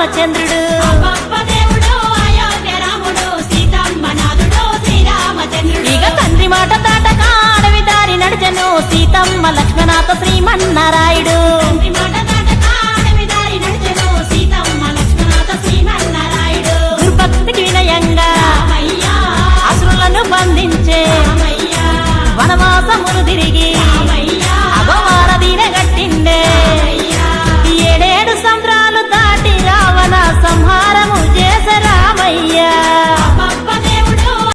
రామచంద్రుడు. తండ్రి మాట తాటగా అడవి దారి నడిచను. సీతమ్మ లక్ష్మణాథ శ్రీమన్నారాయుడు